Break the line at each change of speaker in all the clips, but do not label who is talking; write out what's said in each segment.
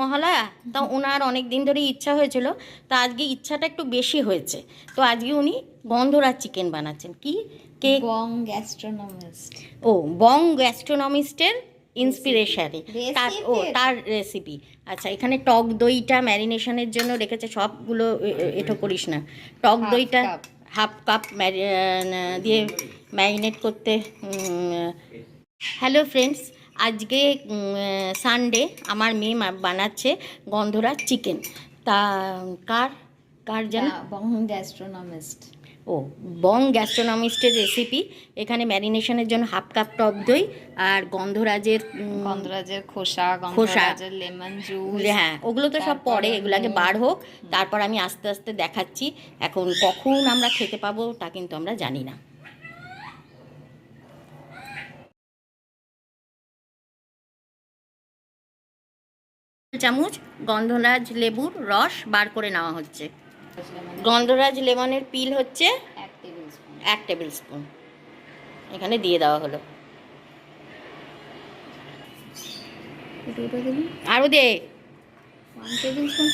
মহালয়া? তা ওনার অনেক দিন ধরে ইচ্ছা হয়েছিল তা আজকে ইচ্ছাটা একটু বেশি হয়েছে। তো আজকে উনি গন্ধরাজ চিকেন বানাচ্ছেন। কি? কে?
বং গ্যাস্ট্রোনমিস্ট
ও বং গ্যাস্ট্রোনমিস্টের ইন্সপিরেশনে তার ও তার রেসিপি আচ্ছা এখানে টক দইটা ম্যারিনেশনের জন্য রেখেছে সবগুলো এটো করিস না। টক দইটা হাফ কাপ দিয়ে ম্যারিনেট করতে হ্যালো ফ্রেন্ডস আজকে সানডে আমার মেয়ে মা- বানাচ্ছে গন্ধরাজ চিকেন তা কার কার যেন?
বং গ্যাস্ট্রোনমিস্ট
ও বং গ্যাস্ট্রোনমিস্টের রেসিপি এখানে ম্যারিনেশনের জন্য হাফ কাপ টক দই আর গন্ধরাজের
গন্ধরাজের খোসা
খোসা।
গন্ধরাজের লেমন জুস
হ্যাঁ ওগুলো তো সব পরে এগুলো আগে বার হোক তারপর আমি আস্তে আস্তে দেখাচ্ছি। এখন কখন আমরা খেতে পাবো তা কিন্তু আমরা জানি না। চামচ গন্ধরাজ লেবুর রস বার করে নেওয়া হচ্ছে। গন্ধরাজ লেমনের পিল হচ্ছে
এক টেবিল স্পুন।
এখানে দিয়ে দেওয়া হলো। আরও দে।
ওয়ান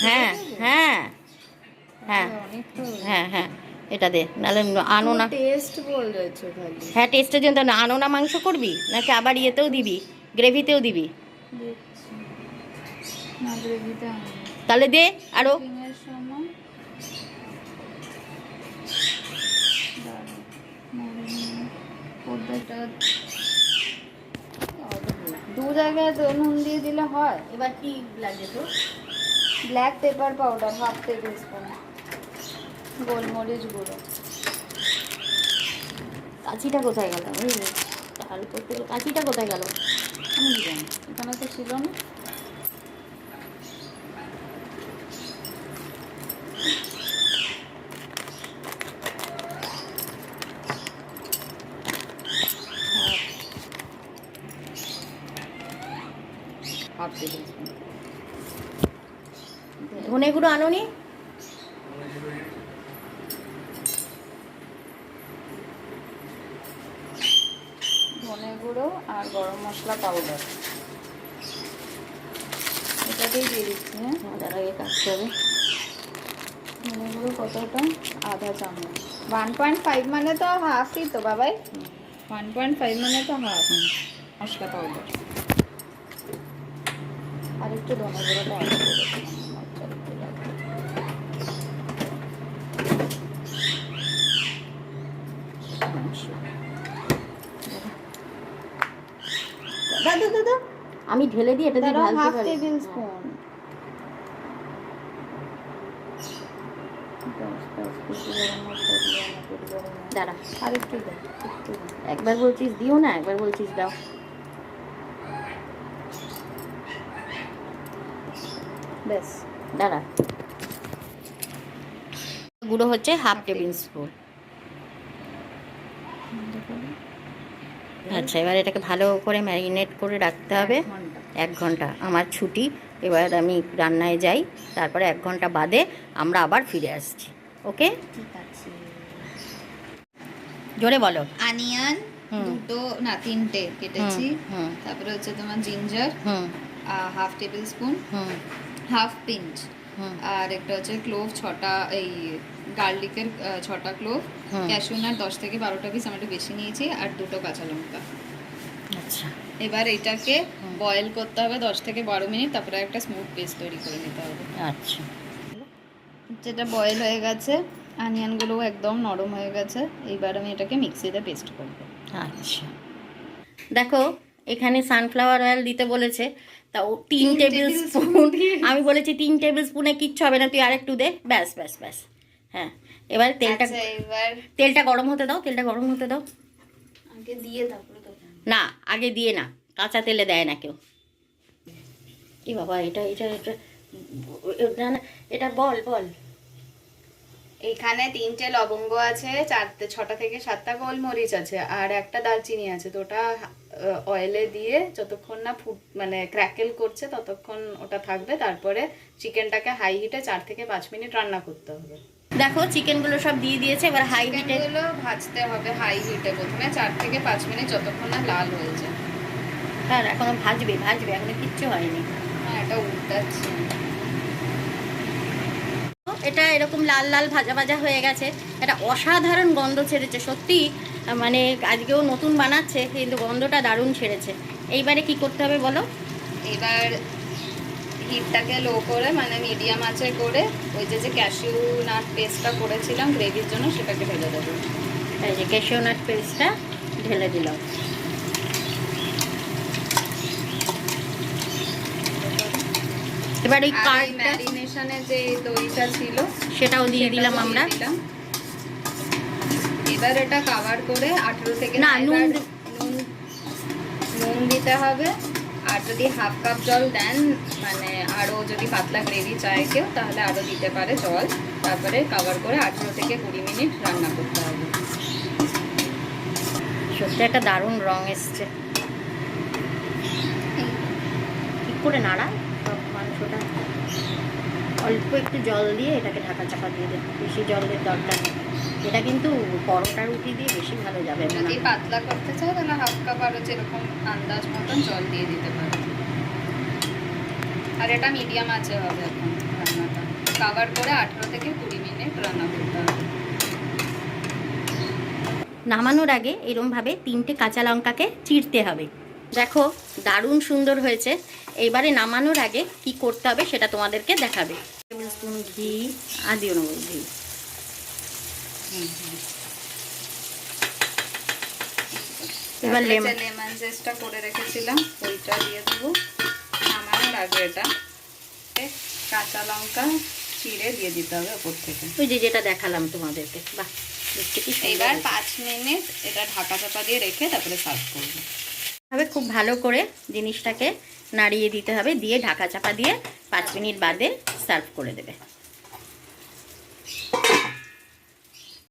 হ্যাঁ হ্যাঁ হ্যাঁ হ্যাঁ হ্যাঁ এটা দে। নাহলে আনো না।
টেস্ট
হ্যাঁ টেস্টের জন্য আনো না মাংস করবি? নাকি আবার ইয়েতেও দিবি? গ্রেভিতেও দিবি। তাহলে দে
দাঁড়াও, দু জায়গায় তো নুন দিয়ে দিলে হয়।
এবার কি লাগে তো
black pepper powder half tablespoon গোলমরিচ গুঁড়ো।
কাঁচিটা কোথায় গেল? বুঝলি ডাল করতে কাঁচিটা কোথায় গেল?
আমি জানি এখানে তো ছিল না। হাফ টেবিল স্পুন
ধনে গুঁড়ো আনোনি
ধনে গুঁড়ো আর গরম মশলা পাউডার এটাতেই দিয়ে দিচ্ছি হ্যাঁ?
তার আগে কাটতে হবে।
ধনে গুঁড়ো কতটা? আধা চামচ। ওয়ান পয়েন্ট ফাইভ মানে তো হাফই তো বাবাই। ওয়ান পয়েন্ট ফাইভ মানে তো হাফ মশলা পাউডার একটু ধনে গুঁড়োটা অ্যাড
আমি ঢেলে দিই এটা দিয়ে ঢালতে পারি।
টেবিল স্পুন
দাঁড়া।
আর একটু দাও।
একবার বলছিস দিও না একবার বলছিস দাও।
ব্যাস।
দাঁড়া। গুঁড়ো হচ্ছে হাফ টেবিল স্পুন। আচ্ছা এবার এটাকে ভালো করে ম্যারিনেট করে রাখতে হবে। এক ঘণ্টা আমার ছুটি। এবার আমি রান্নায় যাই তারপরে এক ঘণ্টা বাদে আমরা আবার ফিরে আসছি ওকে?
ঠিক আছে।
জোরে বলো।
আনিয়ান
হুম।
দুটো না তিনটে কেটেছি। তারপরে হচ্ছে তোমার জিঞ্জার
হুম।
Half tablespoon.
হুম।
Half pinch. আর একটা হচ্ছে ক্লোভ ছটা এই গার্লিকের ছটা ক্লোভ।
হুম।
ক্যাশিউনার দশ থেকে বারোটা পিস আমি একটু বেশি নিয়েছি আর দুটো কাঁচা লঙ্কা।
আচ্ছা।
এবার এটাকে বয়েল করতে হবে দশ থেকে বারো মিনিট তারপরে একটা স্মুথ পেস্ট তৈরি করে নিতে হবে।
আচ্ছা।
যেটা বয়েল হয়ে গেছে আনিয়নগুলোও একদম নরম হয়ে গেছে এইবার আমি এটাকে মিক্সিতে পেস্ট করব।
আচ্ছা। দেখো এখানে সানফ্লাওয়ার অয়েল দিতে বলেছে। তা ও তিন টেবিল স্পুন আমি বলেছি তিন টেবিল স্পুনে কিচ্ছু হবে না তুই আরেকটু দে। ব্যাস ব্যাস ব্যাস। হ্যাঁ এবার তেলটা
আচ্ছা
তেলটা গরম হতে দাও তেলটা গরম হতে দাও।
আগে দিয়ে
না আগে দিয়ে না কাঁচা তেলে দেয় না কেউ। এ বাবা এটা এটা এটা না এটা বল বল।
এখানে তিনটে লবঙ্গ আছে চারটে ছটা থেকে সাতটা গোলমরিচ আছে আর একটা দারচিনি আছে। তো ওটা অয়েলে দিয়ে যতক্ষণ না ফুট মানে ক্র্যাকেল করছে ততক্ষণ ওটা থাকবে। তারপরে চিকেনটাকে হাই হিটে চার থেকে পাঁচ মিনিট রান্না করতে হবে।
দেখো চিকেনগুলো সব দিয়ে দিয়েছে এবার হাই হিটে
চিকেনগুলো ভাজতে হবে হাই হিটে প্রথমে চার থেকে পাঁচ মিনিট যতক্ষণ না লাল হয়ে যায়।
তার এখনও ভাজবে ভাজবে এখনও কিচ্ছু হয়নি।
হ্যাঁ এটা উল্টাচ্ছি।
এটা এরকম লাল লাল ভাজা ভাজা হয়ে গেছে। এটা অসাধারণ গন্ধ ছেড়েছে সত্যি মানে আজকেও নতুন বানাচ্ছে কিন্তু গন্ধটা দারুণ ছেড়েছে। এইবারে কি করতে হবে বলো?
এবার হিটটাকে লো করে মানে মিডিয়াম আঁচে করে ওই যে যে ক্যাশিউ নাট পেস্টটা করেছিলাম গ্রেভির জন্য সেটাকে ঢেলে দেবো।
এই যে ক্যাশিউ নাট পেস্টটা ঢেলে দিলাম। এবার ওই কার্ডটা
ম্যারিনেশনের যে দইটা ছিল
সেটাও দিয়ে দিলাম আমরা।
এবার এটা কভার করে আঠেরো থেকে
না, নুন
নুন দিতে হবে। আর যদি হাফ কাপ জল দেন মানে আরও যদি পাতলা গ্রেভি চায় কেউ তাহলে আরও দিতে পারে জল। তারপরে কভার করে আঠেরো থেকে কুড়ি মিনিট রান্না করতে হবে।
সত্যি একটা দারুণ রং এসছে। ঠিক করে নাড়া মাংসটা। অল্প একটু জল দিয়ে এটাকে ঢাকা চাপা দিয়ে দে বেশি জলের দরকার নেই। এটা কিন্তু পরোটা রুটি দিয়ে বেশি ভালো যাবে
যদি পাতলা করতে চাও তাহলে হাফ কাপ আরও যেরকম আন্দাজ মতন জল দিয়ে দিতে পারো। আর এটা মিডিয়াম আছে হবে এখন রান্নাটা। কভার করে আঠেরো থেকে কুড়ি মিনিট রান্না করতে হবে।
নামানোর আগে এরমভাবে তিনটে কাঁচা লঙ্কাকে চিরতে হবে। দেখো দারুণ সুন্দর হয়েছে। এবারে নামানোর আগে কি করতে হবে সেটা তোমাদেরকে দেখাবে। টেবিল স্পুন ঘি আর দিও নেব ঘি। এবার লেমন
লেমন জেসটা করে রেখেছিলাম ওইটা দিয়ে দেবো। নামানোর আগে এটা কাঁচা লঙ্কা চিড়ে দিয়ে দিতে হবে ওপর থেকে।
ওই যে যেটা দেখালাম তোমাদেরকে। বাহ
এবার পাঁচ মিনিট এটা ঢাকা চাপা দিয়ে রেখে তারপরে সার্ভ করব।
হবে। খুব ভালো করে জিনিসটাকে নাড়িয়ে দিতে হবে, দিয়ে ঢাকা চাপা দিয়ে পাঁচ মিনিট বাদে সার্ভ করে দেবে।